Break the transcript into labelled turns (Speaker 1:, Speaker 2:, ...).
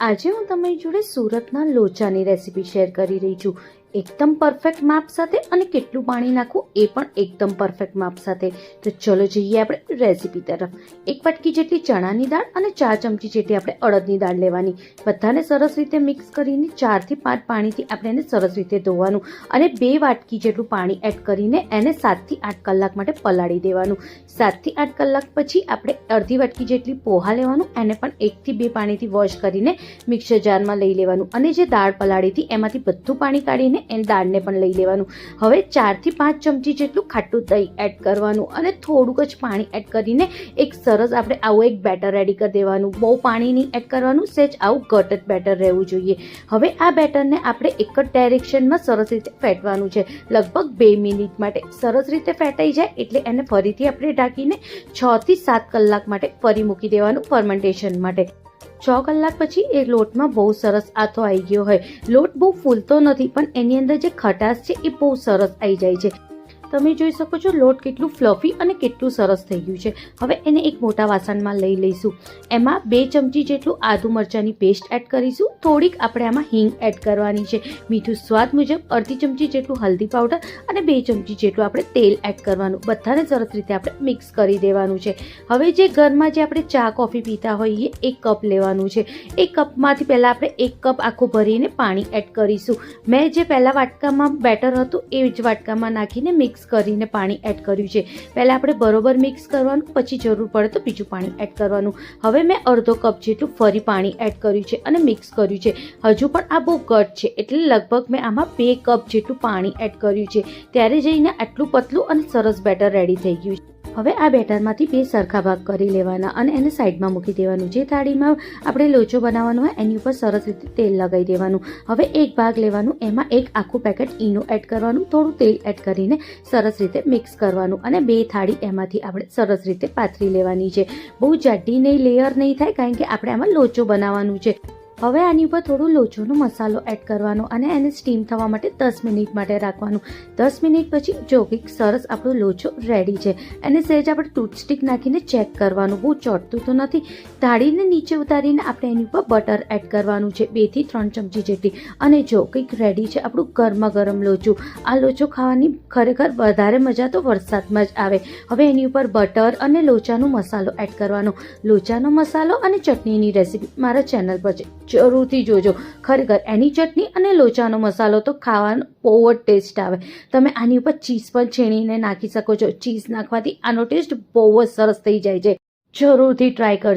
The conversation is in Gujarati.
Speaker 1: આજે હું તમારી જોડે સુરતના લોચાની રેસીપી શેર કરી રહી છું. એકદમ પરફેક્ટ માપ સાથે અને કેટલું પાણી નાખવું એ પણ એકદમ પરફેક્ટ માપ સાથે. તો ચલો જઈએ આપણે રેસીપી તરફ. એક વાટકી જેટલી ચણાની દાળ અને ચાર ચમચી જેટલી આપણે અડદની દાળ લેવાની. બધાને સરસ રીતે મિક્સ કરીને ચારથી પાંચ પાણીથી આપણે એને સરસ રીતે ધોવાનું અને બે વાટકી જેટલું પાણી એડ કરીને એને સાતથી આઠ કલાક માટે પલાળી દેવાનું. સાતથી આઠ કલાક પછી આપણે અડધી વાટકી જેટલી પોહા લેવાનું, એને પણ એકથી બે પાણીથી વોશ કરીને મિક્સર જારમાં લઈ લેવાનું. અને જે દાળ પલાળી હતી એમાંથી બધું પાણી કાઢીને એ દાળને પણ લઈ લેવાનું. હવે ચારથી પાંચ ચમચી જેટલું ખાટું દહીં એડ કરવાનું અને થોડુંક જ પાણી એડ કરીને એક સરસ આપણે આવું એક બેટર રેડી કરી દેવાનું. બહુ પાણી નહીં એડ કરવાનું સેજ આવું ઘટ જ બેટર રહેવું જોઈએ. હવે આ બેટરને આપણે એક જ ડાયરેક્શનમાં સરસ રીતે ફેટવાનું છે. લગભગ બે મિનિટ માટે સરસ રીતે ફેટાઈ જાય એટલે એને ફરીથી આપણે ઢાંકીને છથી સાત કલાક માટે ફરી મૂકી દેવાનું ફર્મેન્ટેશન માટે. છ કલાક પછી એ લોટમાં બહુ સરસ આથો આવી ગયો હોય. લોટ બહુ ફૂલતો નથી, પણ એની અંદર જે ખટાશ છે એ બહુ સરસ આવી જાય છે. તમે જોઈ શકો છો લોટ કેટલું ફ્લફી અને કેટલું સરસ થઈ ગયું છે. હવે એને એક મોટા વાસણમાં લઈ લઈશું. એમાં બે ચમચી જેટલું આદુ મરચાંની પેસ્ટ એડ કરીશું. થોડીક આપણે આમાં હિંગ એડ કરવાની છે. મીઠું સ્વાદ મુજબ અડધી ચમચી જેટલું હલ્દી પાવડર અને બે ચમચી જેટલું આપણે તેલ એડ કરવાનું. બધાને સરસ રીતે આપણે મિક્સ કરી દેવાનું છે. હવે જે ઘરમાં જે આપણે ચા કોફી પીતા હોઈએ, એક કપ લેવાનું છે. એક કપમાંથી પહેલાં આપણે એક કપ આખું ભરીને પાણી એડ કરીશું. મેં જે પહેલાં વાટકામાં બેટર હતું, એ જ વાટકામાં નાખીને મિક્સ કરીને પાણી એડ કર્યું છે. પહેલાં આપણે બરોબર મિક્સ કરવાનું, પછી જરૂર પડે તો બીજું પાણી એડ કરવાનું. હવે મેં અડધો કપ જેટલું ફરી પાણી એડ કર્યું છે અને મિક્સ કર્યું છે. હજુ પણ આ બહુ ઘટ છે, એટલે લગભગ મેં આમાં બે કપ જેટલું પાણી એડ કર્યું છે. ત્યારે જઈને આટલું પતલું અને સરસ બેટર રેડી થઈ ગયું છે. હવે આ બેટરમાંથી બે સરખા ભાગ કરી લેવાના અને એને સાઈડમાં મૂકી દેવાનું. જે થાળીમાં આપણે લોચો બનાવવાનો હોય, એની ઉપર સરસ રીતે તેલ લગાવી દેવાનું. હવે એક ભાગ લેવાનું, એમાં એક આખું પેકેટ ઈનો એડ કરવાનું, થોડું તેલ એડ કરીને સરસ રીતે મિક્સ કરવાનું અને બે થાળી એમાંથી આપણે સરસ રીતે પાથરી લેવાની છે. બહુ જાડી નહીં લેયર નહીં થાય, કારણ કે આપણે આમાં લોચો બનાવવાનું છે. હવે આની ઉપર થોડું લોચોનો મસાલો એડ કરવાનો અને એને સ્ટીમ થવા માટે દસ મિનિટ માટે રાખવાનું. દસ મિનિટ પછી જો કંઈક સરસ આપણો લોચો રેડી છે. એને સહેજ આપણે ટૂથસ્ટિક નાખીને ચેક કરવાનું. બહુ ચોટતું તો નથી. ધાડીને નીચે ઉતારીને આપણે એની ઉપર બટર એડ કરવાનું છે. બેથી ત્રણ ચમચી જેટલી. અને જો કંઈક રેડી છે આપણું ગરમા ગરમ લોચું. આ લોચો ખાવાની ખરેખર વધારે મજા તો વરસાદમાં જ આવે. હવે એની ઉપર બટર અને લોચાનો મસાલો એડ કરવાનો. લોચાનો મસાલો અને ચટણીની રેસીપી મારા ચેનલ પર છે. જરૂરથી જોજો. ખરેખર એની ચટણી અને લોચાનો મસાલો તો ખાવાનો બહુ જ ટેસ્ટ આવે. તમે આની ઉપર ચીઝ પણ છીણીને નાખી શકો છો. ચીઝ નાખવાથી આનો ટેસ્ટ બહુ જ સરસ થઈ જાય છે. જરૂરથી ટ્રાય કરજો.